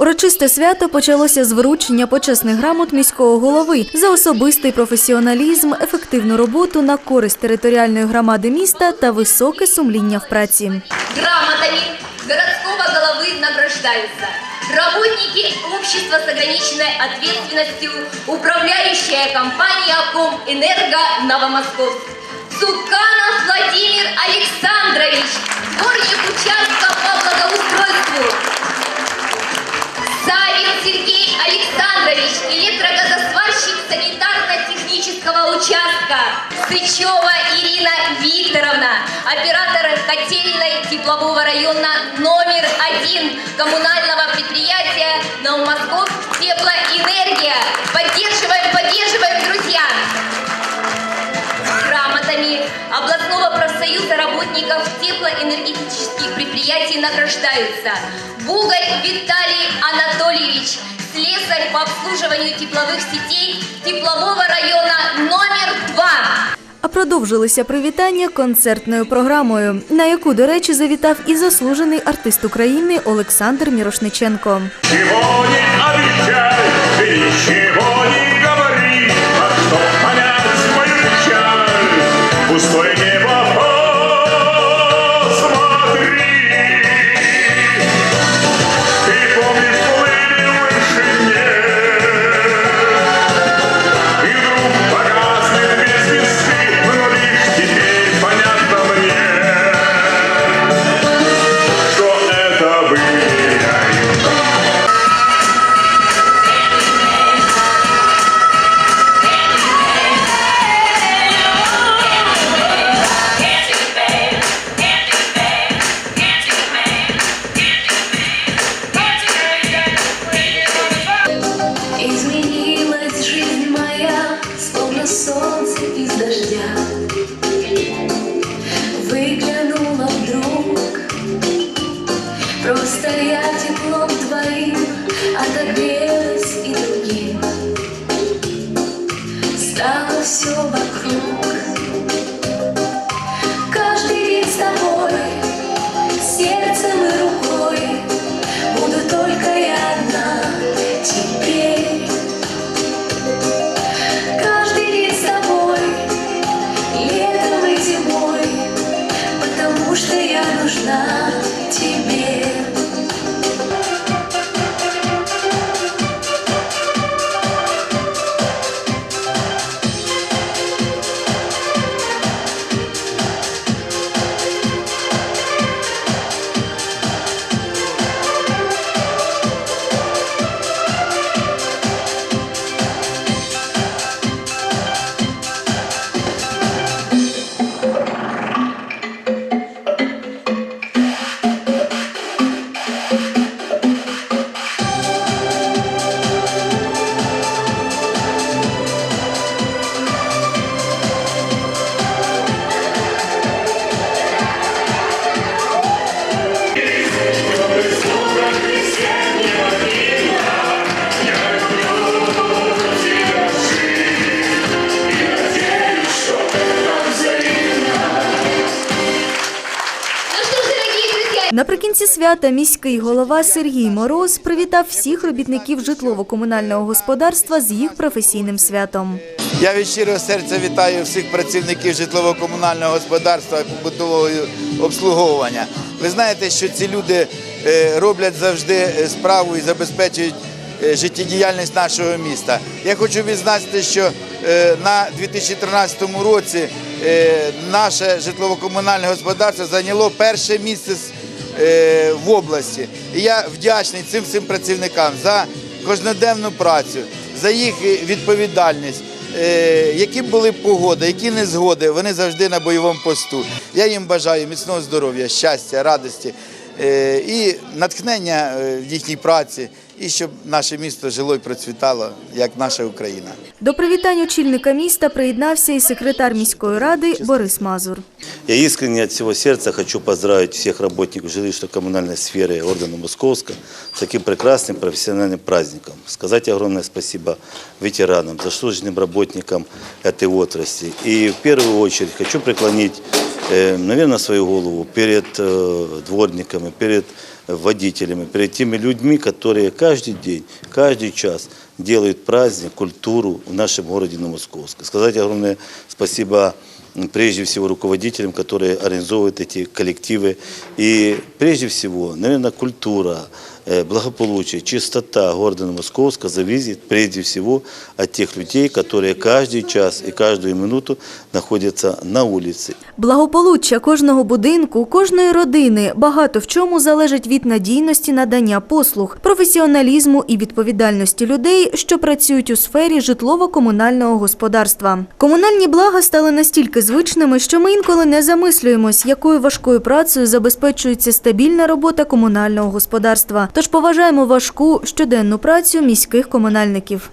Урочисте свято почалося з вручення почесних грамот міського голови за особистий професіоналізм, ефективну роботу на користь територіальної громади міста та високе сумління в праці. Грамотами городского головы награждаются работники общества с ограниченной ответственностью, управляющая компания «Ком Энерго Новомосковск». Цуканов Владимир Александрович, дворник участка по благоустройству. Александрович, электрогазосварщик санитарно-технического участка. Сычева Ирина Викторовна, оператор котельной теплового района номер один коммунального предприятия Новомосковск Теплоэнергия. Поддерживаем, поддерживаем, друзья! Грамотами областного профсоюза работников теплоэнергетических предприятий награждаются Бугарь Виталий Анатольевич, слесарь по обслуживанию тепловых сетей теплового района номер два. А продовжилися привітання концертною програмою, на яку, до речі, завітав і заслужений артист України Олександр Мірошниченко. Чего Наприкінці свята міський голова Сергій Мороз привітав всіх робітників житлово-комунального господарства з їх професійним святом. Я від щирого серця вітаю всіх працівників житлово-комунального господарства побутового обслуговування. Ви знаєте, що ці люди е, роблять завжди е, справу і забезпечують е, життєдіяльність нашого міста. Я хочу відзначити, що на 2013 році наше житлово-комунальне господарство зайняло перше місце в області. І я вдячний цим всім працівникам за кожноденну працю, за їх е, відповідальність. Е, Які були погоди, які незгоди, вони завжди на бойовому посту. Я їм бажаю міцного здоров'я, щастя, радості е, і натхнення е, в їхній праці, і щоб наше місто жило і процвітало, як наша Україна. До привітань очільника міста приєднався і секретар міської ради Борис Мазур. Я искренне от всего сердца хочу поздравить всех работников жилищно-коммунальной сферы города Московска с таким прекрасным профессиональным праздником. Сказать огромное спасибо ветеранам, заслуженным работникам этой отрасли. И в первую очередь хочу преклонить наверное, свою голову перед э, дворниками, перед водителями, перед теми людьми, которые каждый день, каждый час делают праздник, культуру в нашем городе Новомосковске. Сказать огромное спасибо м, прежде всего руководителям, которые организовывают эти коллективы. И прежде всего, наверное, культура, э, благополучие, чистота города Новомосковска зависит прежде всего от тех людей, которые каждый час и каждую минуту находятся на улице. Благополуччя кожного будинку, кожної родини багато в чому залежить від надійності надання послуг, професіоналізму і відповідальності людей, що працюють у сфері житлово-комунального господарства. Комунальні блага стали настільки звичними, що ми інколи не замислюємось, якою важкою працею забезпечується стабільна робота комунального господарства. Тож поважаємо важку щоденну працю міських комунальників.